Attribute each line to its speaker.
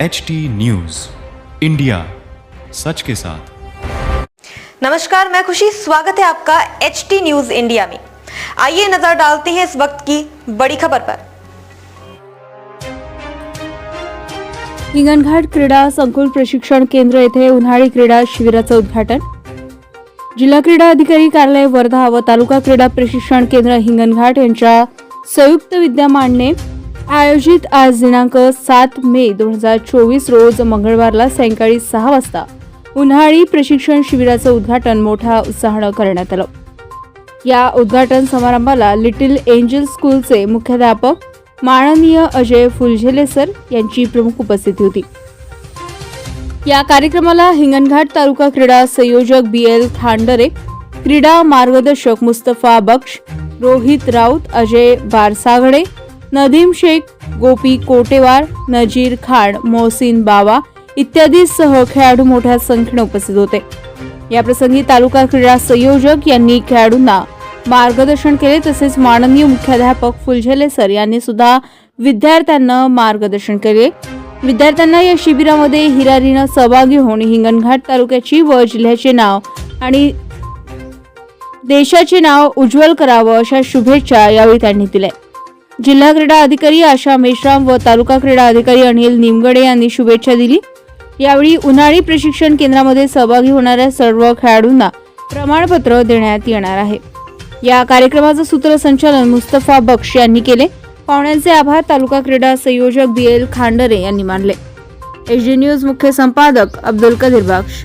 Speaker 1: H T news India सच के साथ।
Speaker 2: नमस्कार मैं खुशी। स्वागत है आपका एच टी न्यूज इंडिया में। आइए नजर डालते हैं इस वक्त की बड़ी खबर पर।
Speaker 3: हिंगणघाट क्रीडा संकुल प्रशिक्षण केंद्र येथे उन्हाळी क्रीडा शिबिराचं उद्घाटन। जिल्हा क्रीडा अधिकारी कार्यालय वर्धा व तालुका क्रीडा प्रशिक्षण केंद्र हिंगणघाट यांच्या संयुक्त विद्यमानने आयोजित आज दिनांक सात मे दोन हजार चोवीस रोज मंगळवारला सायंकाळी सहा वाजता उन्हाळी प्रशिक्षण शिबिराचं उद्घाटन मोठ्या उत्साहानं करण्यात आलं. या उद्घाटन समारंभाला लिटिल एंजल स्कूलचे मुख्याध्यापक माननीय अजय फुलझेले सर यांची प्रमुख उपस्थिती होती. या कार्यक्रमाला हिंगणघाट तालुका क्रीडा संयोजक बी एल खांडरे क्रीडा मार्गदर्शक मुस्तफा बक्ष रोहित राऊत अजय बारसागडे नदीम शेख गोपी कोटेवार नजीर खान मोहसिन बावा इत्यादी सह खेळाडू मोठ्या संख्येने उपस्थित होते. याप्रसंगी तालुका क्रीडा संयोजक यांनी खेळाडूंना मार्गदर्शन केले तसेच माननीय मुख्याध्यापक फुलझेले सर यांनी सुद्धा विद्यार्थ्यांना मार्गदर्शन केले. विद्यार्थ्यांना या शिबिरामध्ये हिरारीनं सहभागी होऊन हिंगणघाट तालुक्याची व जिल्ह्याचे नाव आणि देशाचे नाव उज्ज्वल करावं अशा शुभेच्छा यावेळी त्यांनी दिल्या. जिल्हा क्रीडा अधिकारी आशा मेश्राम व तालुका क्रीडा अधिकारी अनिल निमगडे यांनी शुभेच्छा दिली. यावेळी उन्हाळी प्रशिक्षण केंद्रामध्ये सहभागी होणाऱ्या सर्व खेळाडूंना प्रमाणपत्र देण्यात येणार आहे. या कार्यक्रमाचं सूत्रसंचालन मुस्तफा बक्ष यांनी केले. पाहुण्यांचे आभार तालुका क्रीडा संयोजक बी एल खांडरे यांनी मानले. एच डी न्यूज मुख्य संपादक अब्दुल कदीर बक्ष